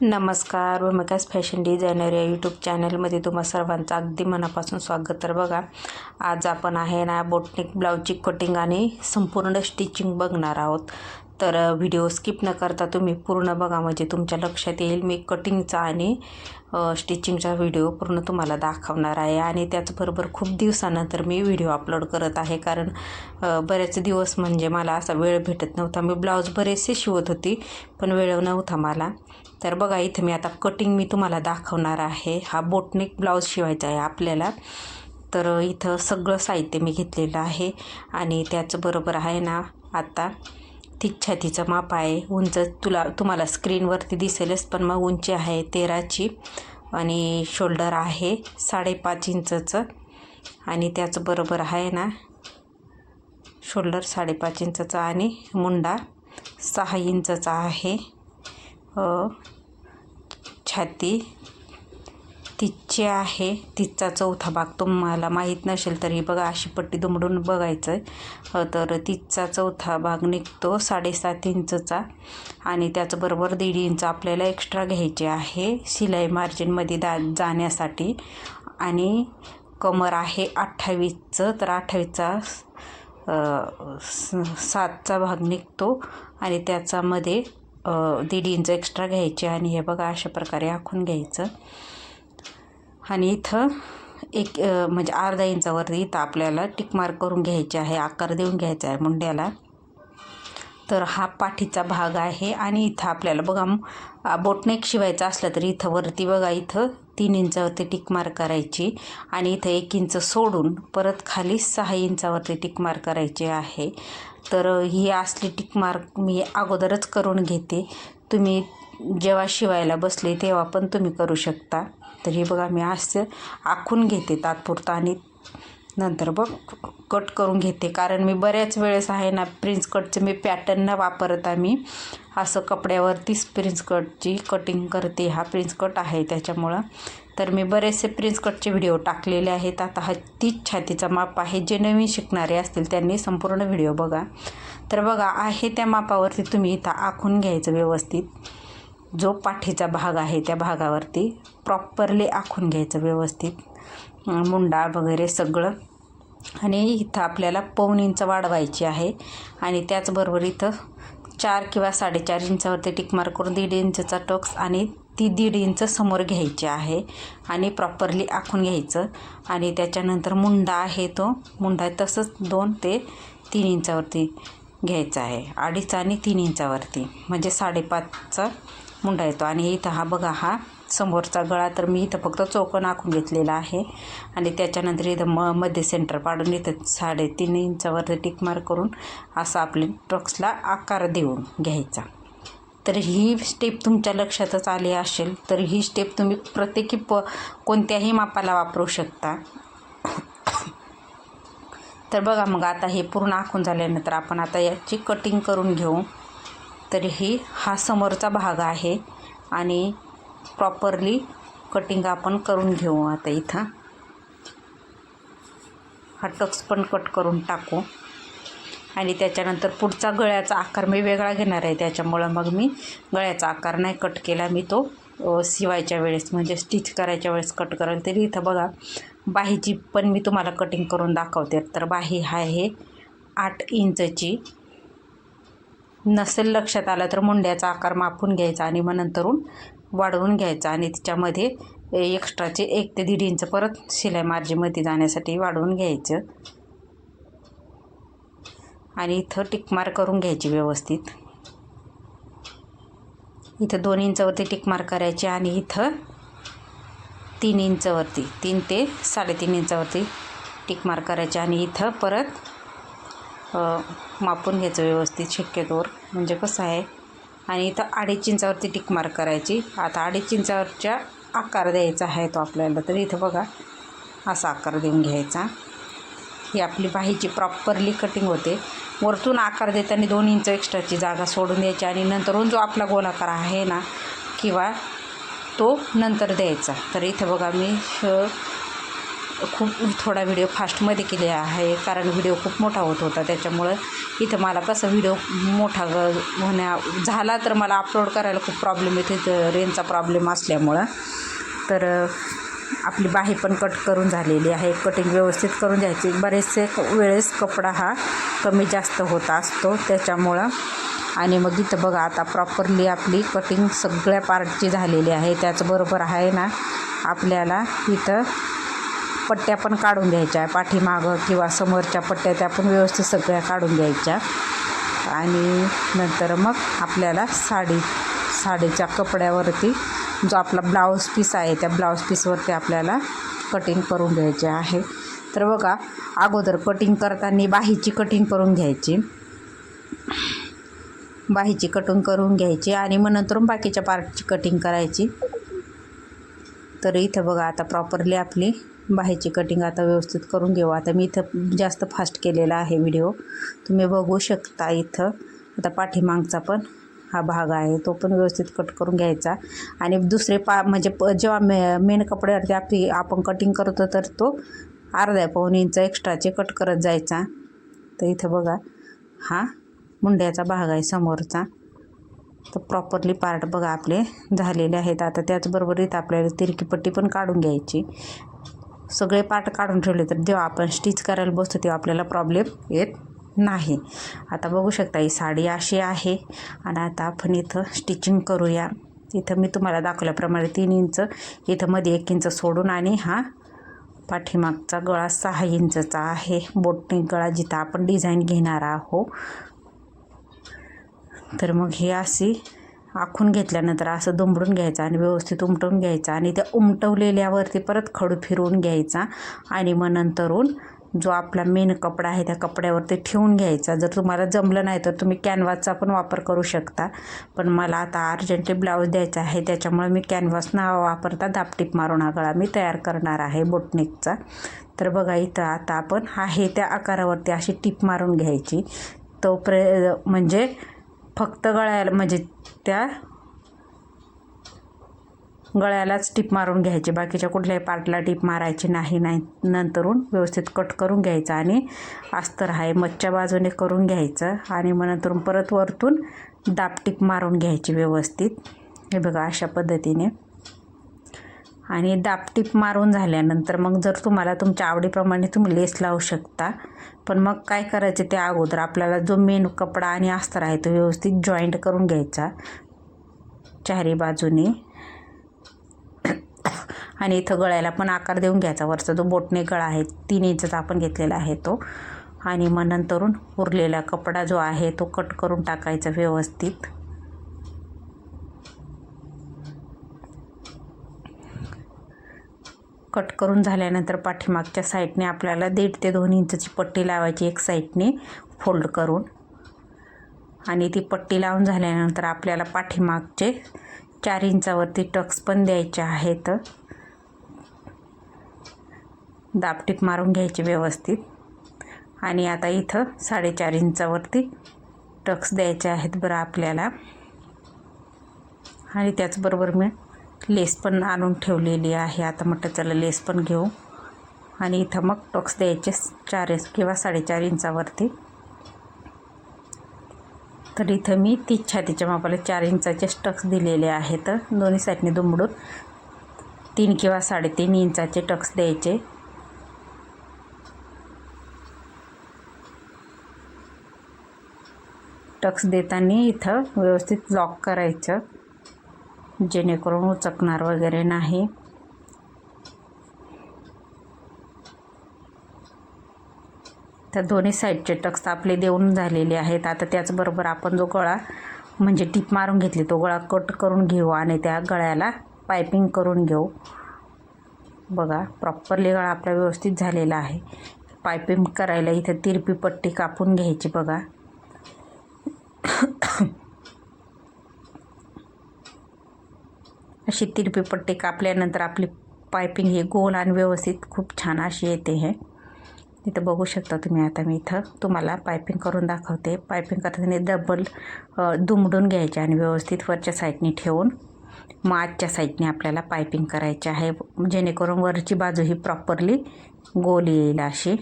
नमस्कार भूमिकास fashion designer या यूट्यूब चॅनलमध्ये तुम्हा सर्वांचं अगदी मनापासून स्वागत. तर बघा आज आपण आहे ना बोटनिक ब्लाऊजची कटिंग आणि संपूर्ण स्टिचिंग बघणार आहोत. तर व्हिडिओ स्किप न करता तुम्ही पूर्ण बघा. म्हणजे तुमच्या लक्षात येईल. मी कटिंगचा आणि स्टिचिंगचा व्हिडिओ पूर्ण तुम्हाला दाखवणार आहे. आणि त्याचबरोबर खूप दिवसानंतर मी व्हिडिओ अपलोड करत आहे. कारण बरेच दिवस म्हणजे मला असा वेळ भेटत नव्हता. मी ब्लाऊज बरेचसे शिवत होती पण वेळ नव्हता मला. तर बघा इथं मी आता कटिंग मी तुम्हाला दाखवणार आहे. हा बोटनिक ब्लाऊज शिवायचा आहे आपल्याला. तर इथं सगळं साहित्य मी घेतलेलं आहे. आणि त्याचबरोबर आहे ना आता ती छातीचं माप आहे. उंच तुला तुम्हाला स्क्रीनवरती दिसेलच पण मग उंची आहे तेराची आणि शोल्डर आहे साडेपाच इंचचं आणि त्याचबरोबर आहे ना शोल्डर साडेपाच इंचचा आणि मुंडा सहा इंचचा आहे. छाती तिचे आहे. तिचा चौथा भाग तुम्हाला माहीत नसेल तरी बघा अशी पट्टी दुमडून बघायचं आहे तर तिचा चौथा भाग निघतो साडेसात इंचचा आणि त्याचबरोबर दीड इंच आपल्याला एक्स्ट्रा घ्यायचे आहे. शिलाई मार्जिनमध्ये दा जाण्यासाठी. आणि कमर आहे अठ्ठावीसचं तर अठ्ठावीसचा स- सातचा भाग निघतो. आणि त्याच्यामध्ये दीड इंच एक्स्ट्रा घ्यायचे आणि हे बघा अशा प्रकारे आखून घ्यायचं. आणि इथं एक म्हणजे अर्धा इंचावरती इथं आपल्याला टिक मार्क करून घ्यायचे आहे आकार देऊन घ्यायचा आहे मुंड्याला. तर हा पाठीचा भाग आहे आणि इथं आपल्याला बघा बोटनेक शिवायचा असला तरी इथं वरती बघा इथं तीन इंचावरती टिक मार्क करायची आणि इथं एक इंच सोडून परत खाली सहा इंचावरती टिक मार्क करायची आहे. तर ही असली टिक मार्क मी अगोदरच करून घेते. तुम्ही जेव्हा शिवायला बसले तेव्हा पण तुम्ही करू शकता. तर हे बघा मी असं आखून घेते तात्पुरतं आणि नंतर बघ कट करून घेते. कारण मी बऱ्याच वेळेस आहे ना प्रिन्स कटचं मी पॅटर्न न वापरता मी असं कपड्यावरतीच प्रिन्स कटची कटिंग करते हा प्रिन्स कट आहे त्याच्यामुळं. तर मी बरेचसे प्रिन्स कटचे व्हिडिओ टाकलेले आहेत. आता हा तीच छातीचा माप आहे जे नवीन शिकणारे असतील त्यांनी संपूर्ण व्हिडिओ बघा. तर बघा आहे त्या मापावरती तुम्ही इथं आखून घ्यायचं व्यवस्थित. जो पाठीचा भाग आहे त्या भागावरती प्रॉपरली आखून घ्यायचं व्यवस्थित. मुंडा वगैरे सगळं. आणि इथं आपल्याला पाऊण इंच वाढवायची आहे. आणि त्याचबरोबर इथं चार किंवा साडेचार इंचावरती टिक करून दीड इंचचा टक्स आणि ती दीड इंच समोर घ्यायची आहे. आणि प्रॉपरली आखून घ्यायचं. आणि त्याच्यानंतर मुंडा आहे तो. मुंडा तसंच दोन ते तीन इंचावरती घ्यायचा आहे. अडीच आणि तीन इंचावरती. म्हणजे साडेपाचचा मुंडा येतो. आणि इथं हा बघा हा समोरचा गळा तर मी इथं फक्त चौकन आखून घेतलेला आहे. आणि त्याच्यानंतर इथं म मध्ये सेंटर पाडून इथं साडेतीन इंचावरती टिक करून असा आपले ट्रक्सला आकार देऊन घ्यायचा. तर ही स्टेप तुमच्या लक्षातच आली असेल तर ही स्टेप तुम्ही प्रत्येकी प कोणत्याही मापाला वापरू शकता. तर बघा मग आता हे पूर्ण आखून झाल्यानंतर आपण आता याची कटिंग करून घेऊ. तरीही हा समोरचा भाग आहे आणि प्रॉपरली कटिंग आपण करून घेऊ आता इथं. हा टक्स पण कट करून टाकू. आणि त्याच्यानंतर पुढचा गळ्याचा आकार मी वेगळा घेणार आहे. त्याच्यामुळं मग मी गळ्याचा आकार नाही कट केला. मी तो शिवायच्या वेळेस म्हणजे स्टिच करायच्या वेळेस कट करेल तरी इथं बघा बाहीची पण मी तुम्हाला कटिंग करून दाखवते. तर बाही आहे आठ इंचची नसेल लक्षात आलं तर मुंड्याचा आकार मापून घ्यायचा आणि मग नंतरून वाढवून घ्यायचा आणि तिच्यामध्ये एक्स्ट्राचे एक ते दीड इंच परत शिलाई मार्जीमध्ये जाण्यासाठी वाढवून घ्यायचं. आणि इथं टिकमार करून घ्यायची व्यवस्थित. इथं दोन इंचावरती टिकमार करायची आणि इथं तीन इंचावरती तीन ते साडेतीन इंचावरती टिकमार करायची आणि इथं परत मापून घ्यायचं व्यवस्थित शक्यतोवर म्हणजे कसं आहे आणि इथं अडीच इंचावरती टिक मार्क करायची. आता अडीच इंचावरच्या आकार द्यायचा आहे तो आपल्याला तर इथं बघा असा आकार देऊन घ्यायचा. ही आपली बाहीची प्रॉपरली कटिंग होते. वरतून आकार देताना दोन इंच एक्स्ट्राची जागा सोडून द्यायची आणि नंतरून जो आपला गोलाकार आहे ना किंवा तो नंतर द्यायचा. तर इथं बघा मी श खूप थोडा व्हिडिओ फास्टमध्ये केले आहे कारण व्हिडिओ खूप मोठा होत होता. त्याच्यामुळं इथं मला कसं व्हिडिओ मोठा ग होण्या झाला तर मला अपलोड करायला खूप प्रॉब्लेम येते. रेंजचा प्रॉब्लेम असल्यामुळं. तर आपली बाही पण कट करून झालेली आहे. कटिंग व्यवस्थित करून घ्यायची. बरेचसे वेळेस कपडा हा कमी जास्त होत असतो. त्याच्यामुळं आणि मग इथं बघा आता प्रॉपरली आपली कटिंग सगळ्या पार्टची झालेली आहे. त्याचबरोबर आहे ना आपल्याला इथं पट्ट्या पण काढून घ्यायच्या पाठीमागं किंवा समोरच्या पट्ट्या त्या पण व्यवस्थित सगळ्या काढून घ्यायच्या. आणि नंतर मग आपल्याला साडी साडीच्या कपड्यावरती जो आपला ब्लाऊज पीस आहे त्या ब्लाऊज पीसवरती आपल्याला कटिंग करून घ्यायचे आहे. तर बघा अगोदर कटिंग करताना बाहीची कटिंग करून घ्यायची. बाहीची कटिंग करून घ्यायची आणि मग नंतर बाकीच्या पार्टची कटिंग करायची. तर इथं बघा आता प्रॉपरली आपली बाहेरची कटिंग आता व्यवस्थित करून घेऊ. आता मी इथं जास्त फास्ट केलेला आहे व्हिडिओ तुम्ही बघू शकता इथं. आता पाठीमागचा पण हा भाग आहे. तो पण व्यवस्थित कट करून घ्यायचा. आणि दुसरे पा म्हणजे प जेव्हा मे मेन कपड्यावरती आपली आपण कटिंग करतो तर तो अर्ध्या पाऊन इंच एक्स्ट्राचे कट करत जायचा. तर इथं बघा हा मुंड्याचा भाग आहे समोरचा. तर प्रॉपरली पार्ट बघा आपले झालेले आहेत. आता त्याचबरोबर इथं आपल्याला तिरकीपट्टी पण काढून घ्यायची. सगळे पार्ट काढून ठेवले तर जेव्हा आपण स्टिच करायला बसतो तेव्हा आपल्याला प्रॉब्लेम येत नाही. आता बघू शकता ही साडी अशी आहे. आणि आता आपण इथं स्टिचिंग करूया. इथं मी तुम्हाला दाखवल्याप्रमाणे तीन इंच इथं मध्ये एक इंच सोडून आणि हा पाठीमागचा गळा सहा इंचचा आहे. बोटने गळा जिथं आपण डिझाईन घेणार आहो तर मग ही अशी आखून घेतल्यानंतर असं दुमडून घ्यायचं आणि व्यवस्थित उमटवून घ्यायचं आणि त्या उमटवलेल्यावरती परत खडू फिरवून घ्यायचा आणि मग नंतरून जो आपला मेन कपडा आहे त्या कपड्यावरती ठेवून घ्यायचा. जर तुम्हाला जमलं नाही तर तुम्ही कॅनव्हासचा पण वापर करू शकता. पण मला आता अर्जंटली ब्लाऊज द्यायचा आहे त्याच्यामुळे मी कॅनव्हास न वापरता दापटीप मारून हा गळा मी तयार करणार आहे बोटनिकचा तर बघा इथं आता आपण आहे त्या आकारावरती अशी टीप मारून घ्यायची. तो प्रे म्हणजे फक्त गळ्याला म्हणजे त्या गळ्यालाच टीप मारून घ्यायची. बाकीच्या कुठल्याही पार्टला टीप मारायची नाही नाही. नंतरून व्यवस्थित कट करून घ्यायचं आणि अस्तर आहे मच्छच्या बाजूने करून घ्यायचं आणि मग नंतरून परत वरतून दापटीप मारून घ्यायची व्यवस्थित. हे बघा अशा पद्धतीने. आणि दापटीप मारून झाल्यानंतर मग जर तुम्हाला तुमच्या आवडीप्रमाणे तुम्ही लेस लावू शकता पण मग काय करायचं ते अगोदर आपल्याला जो मेन कपडा आणि अस्तर आहे तो व्यवस्थित जॉईंट करून घ्यायचा. चारी बाजूने. आणि इथं गळ्याला पण आकार देऊन घ्यायचा. वरचा जो बोटणे गळा आहे तीन इंचचा आपण घेतलेला आहे तो. आणि मग नंतरून उरलेला कपडा जो आहे तो कट करून टाकायचा व्यवस्थित. कट करून झाल्यानंतर पाठीमागच्या साईडने आपल्याला दीड ते दोन इंचची पट्टी लावायची एक साईडने फोल्ड करून. आणि ती पट्टी लावून झाल्यानंतर आपल्याला पाठीमागचे चार इंचावरती टक्स पण द्यायचे आहेत. दापटीप मारून घ्यायचे व्यवस्थित. आणि आता इथं साडेचार इंचावरती टक्स द्यायचे आहेत बरं आपल्याला. आणि त्याचबरोबर मी लेस पण आणून ठेवलेली आहे. आता म्हटलं चला लेस पण घेऊ. आणि इथं मग टॉक्स द्यायचे चार किंवा साडेचार इंचावरती. तर इथं मी ती छातीच्या मापाला चार इंचाचे टक्स दिलेले आहेत. दोन्ही साईडने दुमडून तीन किंवा साडेतीन इंचाचे टक्स द्यायचे. टक्स देताना इथं व्यवस्थित लॉक करायचं. जेणेकरून उचकणार वगैरे नाही. तर दोन्ही साईडचे टक्स आपले देऊन झालेले आहेत. आता त्याचबरोबर आपण जो गळा म्हणजे टीप मारून घेतली तो गळा कट करून घेऊ आणि त्या गळ्याला पायपिंग करून घेऊ. बघा प्रॉपरली गळा आपला व्यवस्थित झालेला आहे. पायपिंग करायला इथं तिरपी पट्टी कापून घ्यायची बघा. अशी तिरपी पट्टी कापल्यानंतर आपली पायपिंग ही गोल आणि व्यवस्थित खूप छान अशी येते हे. इथं बघू शकता तुम्ही आता मी इथं. तुम्हाला पायपिंग करून दाखवते. पायपिंग करताना डबल दुमडून घ्यायचे आणि व्यवस्थित वरच्या साईडने ठेवून मग आजच्या साईडने आपल्याला पायपिंग करायची आहे. जेणेकरून वरची बाजू ही प्रॉपरली गोल येईल अशी.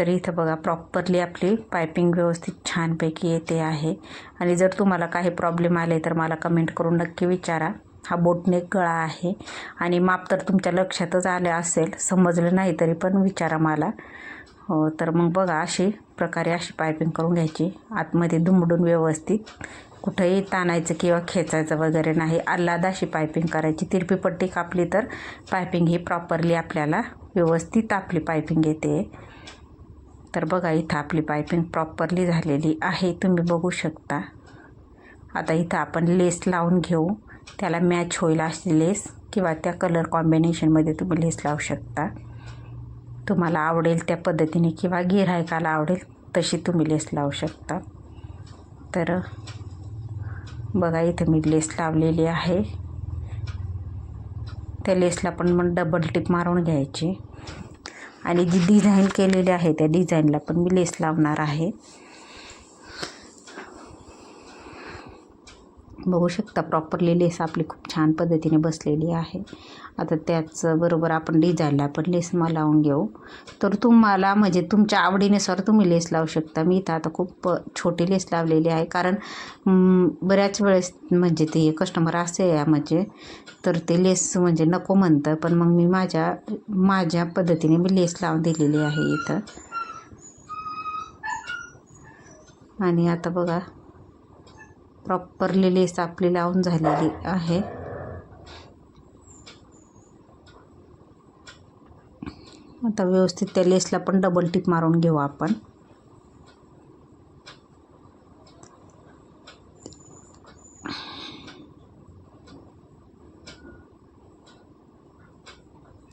तर इथं बघा प्रॉपरली आपली पायपिंग व्यवस्थित छानपैकी येते आहे. आणि जर तुम्हाला काही प्रॉब्लेम आले तर मला कमेंट करून नक्की विचारा. हा बोटनेक गळा आहे. आणि माप तर तुमच्या लक्षातच आलं असेल समजलं नाही तरी पण विचारा मला. हो तर मग बघा अशी प्रकारे अशी पायपिंग करून घ्यायची. आतमध्ये दुमडून व्यवस्थित. कुठंही ताणायचं किंवा खेचायचं वगैरे नाही. आल्हाद अशी पायपिंग करायची. तिरपी पट्टी कापली तर पायपिंग ही प्रॉपरली आपल्याला व्यवस्थित आपली पायपिंग येते. तर बघा इथं आपली पायपिंग प्रॉपरली झालेली आहे. तुम्ही बघू शकता. आता इथं आपण लेस लावून घेऊ. त्याला मॅच होईल अशी लेस किंवा त्या कलर कॉम्बिनेशनमध्ये तुम्ही लेस लावू शकता. तुम्हाला आवडेल त्या पद्धतीने किंवा गिऱ्हाईकाला आवडेल तशी तुम्ही लेस लावू शकता. तर बघा इथं मी लेस लावलेली आहे. त्या लेसला पण मग डबल टिप मारून घ्यायची. आणि जी डिझाईन केलेली आहे त्या डिझाईनला पण मी लेस लावणार आहे. बघू शकता प्रॉपरली लेस आपली खूप छान पद्धतीने बसलेली आहे. आता त्याचबरोबर आपण डिझाईनला पण लेस मग लावून घेऊ. तर तुम्हाला म्हणजे तुमच्या आवडीनुसार तुम्ही लेस लावू शकता. मी इथं आता खूप छोटी लेस लावलेली आहे. कारण बऱ्याच वेळेस म्हणजे ते कस्टमर असे या म्हणजे तर ते लेस म्हणजे नको म्हणतं पण मग मी माझ्या माझ्या पद्धतीने मी लेस लावून दिलेली आहे इथं. आणि आता बघा प्रॉपरली लेस आपली लावून झालेली आहे. आता व्यवस्थित त्या लेसला पण डबल टिप मारून घेऊ आपण.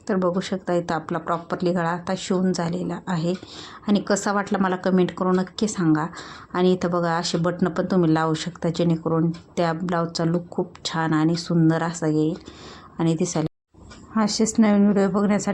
तर बघू शकता इथं आपला प्रॉपरली गळा आता शिवून झालेला आहे. आणि कसा वाटला मला कमेंट करून नक्की सांगा. आणि इथं बघा असे बटणं पण तुम्ही लावू शकता जेणेकरून त्या ब्लाऊजचा लुक खूप छान आणि सुंदर असा येईल. आणि दिसायला असेच नवीन व्हिडिओ बघण्यासाठी